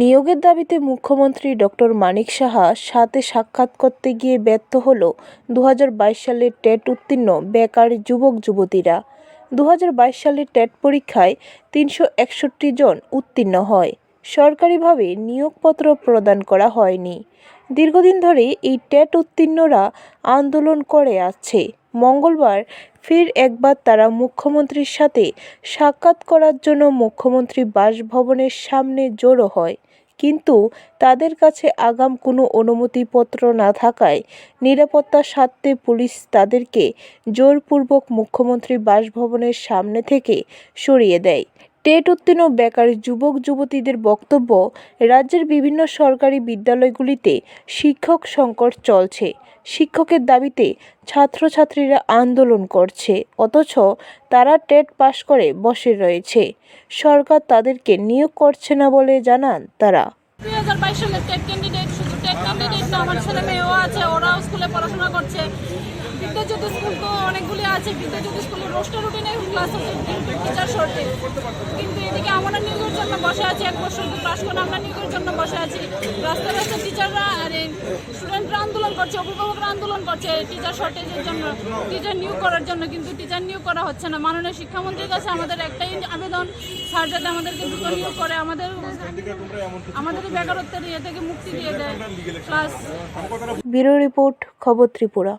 নিয়োগের দাবিতে মুখ্যমন্ত্রী ডক্টর মানিক সাহা সাথে সাক্ষাৎ করতে গিয়ে ব্যর্থ হল দু হাজার বাইশ সালের টেট উত্তীর্ণ বেকার যুবক যুবতীরা। দু হাজার বাইশ সালের টেট পরীক্ষায় তিনশো একষট্টি জন উত্তীর্ণ হয়। সরকারিভাবে নিয়োগপত্র প্রদান করা হয়নি। দীর্ঘদিন ধরে এই টেট উত্তীর্ণরা আন্দোলন করে আসছে। মঙ্গলবার ফের একবার তারা মুখ্যমন্ত্রীর সাথে সাক্ষাৎ করার জন্য মুখ্যমন্ত্রী বাসভবনের সামনে জড়ো হয়। কিন্তু তাদের কাছে আগাম কোনো অনুমতিপত্র না থাকায় নিরাপত্তার স্বার্থে পুলিশ তাদেরকে জোরপূর্বক মুখ্যমন্ত্রী বাসভবনের সামনে থেকে সরিয়ে দেয়। টেট উত্তীর্ণ বেকার যুবক, যুবতীদের বক্তব্য, রাজ্যের বিভিন্ন সরকারি বিদ্যালয়গুলিতে শিক্ষক সংকট চলছে। শিক্ষকের দাবিতে ছাত্রছাত্রীরা আন্দোলন করছে, অথচ তারা টেট পাস করে বসে রয়েছে। সরকার তাদেরকে নিয়োগ করছে না বলে জানান তারা। ক্যান্ডিডেট, শুধু ক্যান্ডিডেট আমার ছেলে মেয়েও আছে, ওরাও স্কুলে পড়াশোনা করছে। বিদ্যাজ্যোতি স্কুল তো অনেকগুলি আছে। বিদ্যাজ্যোতি স্কুলের রোস্টার রুটিনে ক্লাস হচ্ছে টিচার শর্টে কিন্তু এদিকে আমরা নিয়োগের জন্য বসে আছি, এক বছর পাস করে আমরা নিয়োগের জন্য বসে আছি। রাস্তায় রাস্তায় টিচাররা আর স্টুডেন্টরা আন্দোলন করছে, অভিভাবকরা আন্দোলন করছে টিচার শর্টেজের জন্য। টিচার নিয়োগ করার জন্য কিন্তু টিচার নিয়োগ করা হচ্ছে না। মাননীয় শিক্ষামন্ত্রীর কাছে আমাদের একটাই আবেদন, স্যার যাতে আমাদেরকে দ্রুত নিয়োগ করে, আমাদের আমাদের বেকারত্বের ইয়ে থেকে মুক্তি দিয়ে দেয়। প্লাস ব্যুরো রিপোর্ট, খবর ত্রিপুরা।